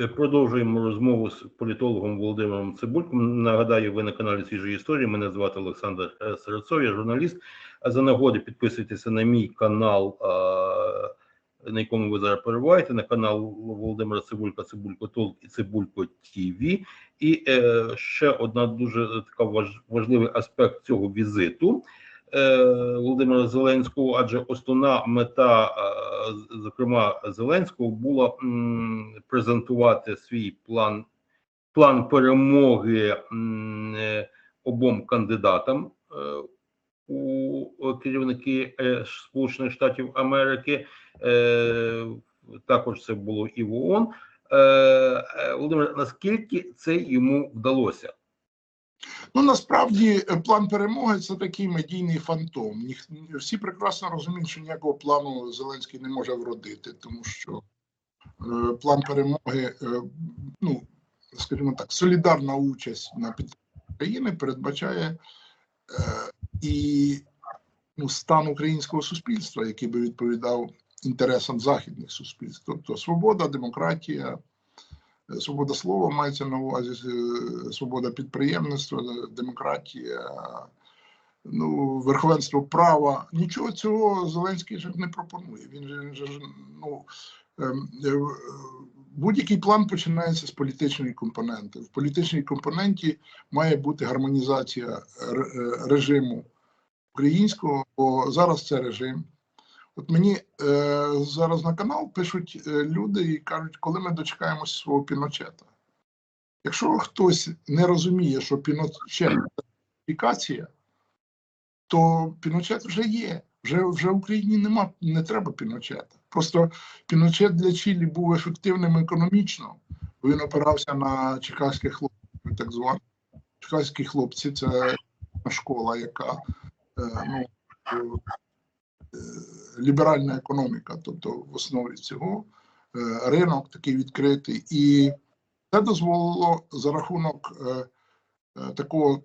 Е, Продовжуємо розмову з політологом Володимиром Цибульком. Нагадаю, ви на каналі Свіжої історії. Мене звати Олександр е, я журналіст. А за нагоди підписуйтеся на мій канал, на якому ви зараз перебуваєте, на канал Володимира Цибулька, Цибулько Толк і Цибулько ТВ. І е, ще одна дуже така важ, важливий аспект цього візиту. Е, Володимира Зеленського, адже основна мета, е, зокрема Зеленського, була презентувати свій план, план перемоги е, обом кандидатам у керівники Сполучених Штатів Америки. Також це було і в ООН. Володимир, наскільки це йому вдалося? Ну насправді е, план перемоги це такий медійний фантом. Ніх, всі прекрасно розуміють, що ніякого плану Зеленський не може вродити, тому що е, план перемоги, е, ну скажімо так, солідарна участь на підтримці країни передбачає е, і ну, стан українського суспільства, який би відповідав інтересам західних суспільств, тобто свобода, демократія. Свобода слова мається на увазі е, свобода підприємництва, е, демократія, ну, верховенство права. Нічого цього Зеленський же не пропонує. Він же, він ж, ну, ем, е, будь-який план починається з політичної компоненти. В політичній компоненті має бути гармонізація режиму українського, бо зараз це режим. От мені е, зараз на канал пишуть е, люди і кажуть, коли ми дочекаємося свого піночета. Якщо хтось не розуміє, що піночет це фікація, то піночет вже є. Вже, вже в Україні нема, не треба піночета. Просто піночет для Чилі був ефективним економічно, він опирався на чекаських хлопців, так званих. Чекаські хлопці це школа, яка е, ну, ліберальна економіка, тобто в основі цього е, ринок такий відкритий, і це дозволило за рахунок е, е, такого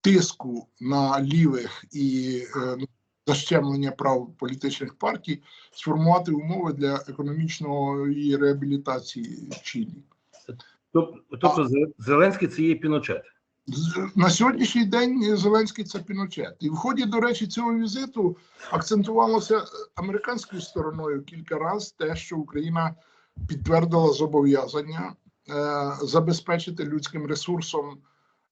тиску на лівих і ну, защемлення прав політичних партій сформувати умови для економічної реабілітації Чилі. Тоб- Тобто Зеленський це є Піночет. На сьогоднішній день Зеленський це Піночет. І в ході, до речі, цього візиту акцентувалося американською стороною кілька разів те, що Україна підтвердила зобов'язання е, забезпечити людським ресурсом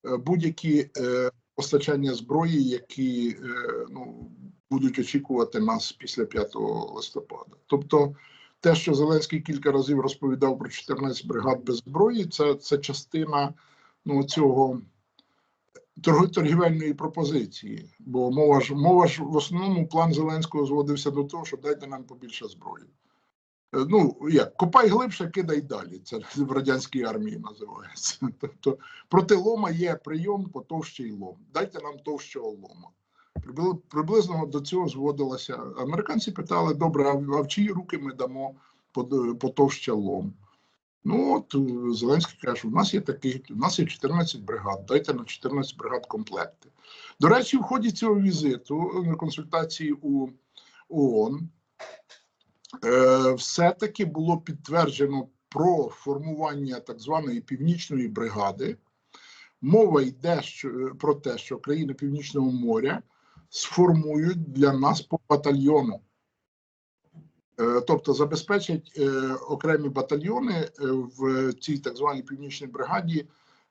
е, будь-які е, постачання зброї, які е, ну, будуть очікувати нас після 5 листопада. Тобто, те, що Зеленський кілька разів розповідав про 14 бригад без зброї, це, це частина ну, цього торгівельної пропозиції. Бо мова ж мова ж в основному план Зеленського зводився до того, що дайте нам побільше зброї. Е, Ну, як, копай глибше, кидай далі. Це в радянській армії називається. Тобто проти лома є прийом потовщий лом. Дайте нам товщого лома. Прибли- Приблизно до цього зводилося. Американці питали: добре, а в чиї руки ми дамо потовще лом? Ну от е, Зеленський каже, у нас є такий, у нас є 14 бригад, дайте на 14 бригад комплекти. До речі, в ході цього візиту на консультації у ООН е, все-таки було підтверджено про формування так званої північної бригади. Мова йде що, е, про те, що країни Північного моря сформують для нас по батальйону. Е, Тобто забезпечать е, окремі батальйони е, в цій так званій північній бригаді.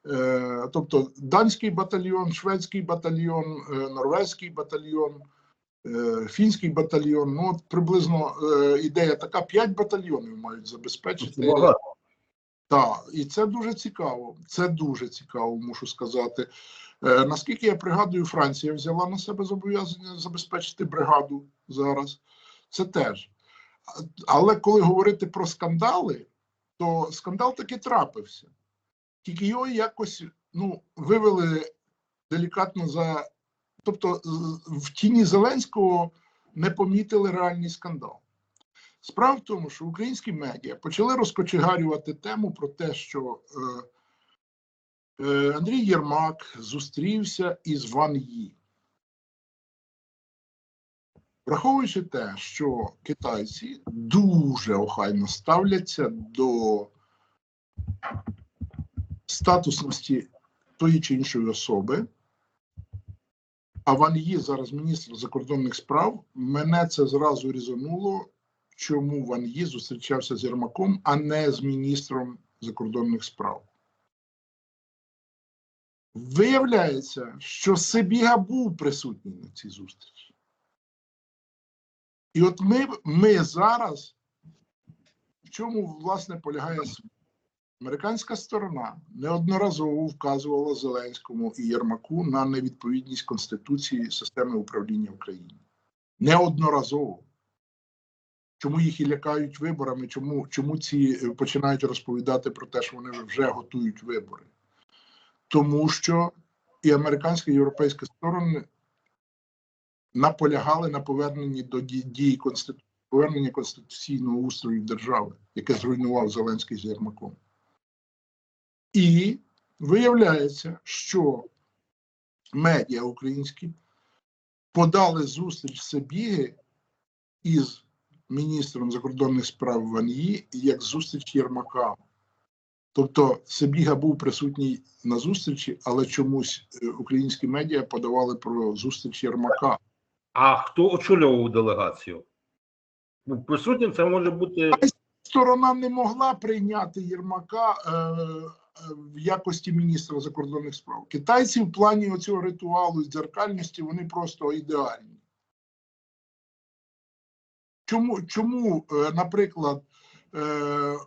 Е, тобто данський батальйон, шведський батальйон, е, норвезький батальйон, фінський батальйон. Ну, от приблизно е, ідея така: п'ять батальйонів мають забезпечити. Багато. Так, і це дуже цікаво. Це дуже цікаво, мушу сказати. Е, наскільки я пригадую, Франція взяла на себе зобов'язання забезпечити бригаду зараз. Це теж. Але коли говорити про скандали, то скандал таки трапився. Тільки його якось ну, вивели делікатно за. Тобто, в тіні Зеленського не помітили реальний скандал. Справа в тому, що українські медіа почали розкочегарювати тему про те, що е, е, Андрій Єрмак зустрівся із Ван Ї. Враховуючи те, що китайці дуже охайно ставляться до статусності тої чи іншої особи. А Ван Є зараз міністр закордонних справ. Мене це зразу різануло, чому Ван Є зустрічався з Єрмаком, а не з міністром закордонних справ. Виявляється, що Сибіга був присутній на цій зустрічі. І от ми, ми зараз, в чому власне полягає? Американська сторона неодноразово вказувала Зеленському і Єрмаку на невідповідність Конституції системи управління в. Неодноразово. Чому їх і лякають виборами? Чому, чому ці е, починають розповідати про те, що вони вже готують вибори? Тому що і американська і європейська сторони наполягали на поверненні до дії Конституції, повернення конституційного устрою держави, яке зруйнував Зеленський з Єрмаком. І виявляється, що медіа українські подали зустріч Сибіги із міністром закордонних справ Ванії як зустріч Єрмака. Тобто Сибіга був присутній на зустрічі, але чомусь е, українські медіа подавали про зустріч Єрмака. А хто очолював делегацію? Ну, Присутнім це може бути Сторона не могла прийняти Єрмака е, е, в якості міністра закордонних справ. Китайці в плані оцього ритуалу і дзеркальності вони просто ідеальні. Чому, чому е, наприклад, е,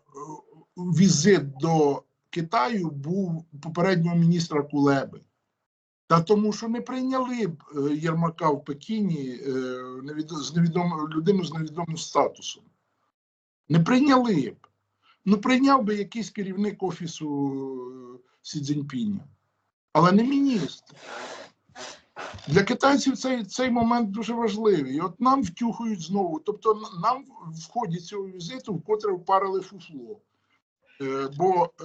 візит до Китаю був попереднього міністра Кулеби? Та тому, що не прийняли б е, Єрмака в Пекіні е, з невідом... людину з невідомим статусом. Не прийняли б. Ну, прийняв би якийсь керівник офісу е, Сі Цзіньпіня, але не міністр. Для китайців цей, цей момент дуже важливий. І от нам втюхують знову. Тобто, нам в ході цього візиту вкотре впарили фуфло. Е, бо е,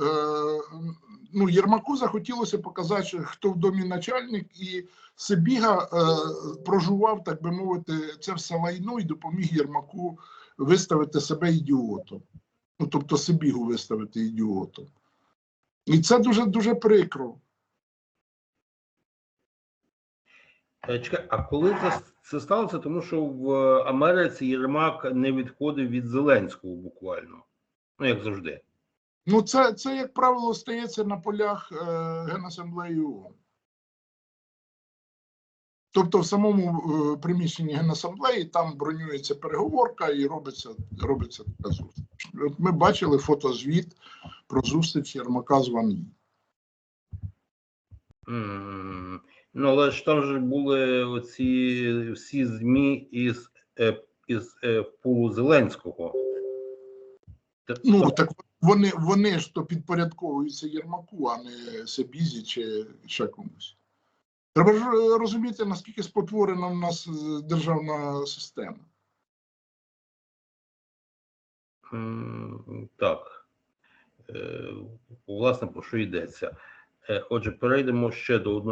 ну, Єрмаку захотілося показати, хто в домі начальник, і Сибіга е, прожував, так би мовити, це все лайно і допоміг Єрмаку виставити себе ідіотом. Ну, тобто Сибігу виставити ідіотом. І це дуже дуже прикро. Чекай, а коли це, це сталося? Тому що в Америці Єрмак не відходив від Зеленського буквально. Ну, як завжди. Ну, це, це як правило, стається на полях е, Генасамблеї ООН. Тобто в самому е, приміщенні Генасамблеї там бронюється переговорка і робиться, робиться така зустріч. От ми бачили фотозвіт про зустріч Єрмака з Ван. М, Ну, але ж там же були оці всі ЗМІ із, е, із е, пулу Зеленського. Ну так вони, вони ж то підпорядковуються Єрмаку, а не Себізі чи ще комусь. Треба ж е, розуміти, наскільки спотворена в нас е, державна система. Так. Е, Власне, про що йдеться? Отже, перейдемо ще до одного.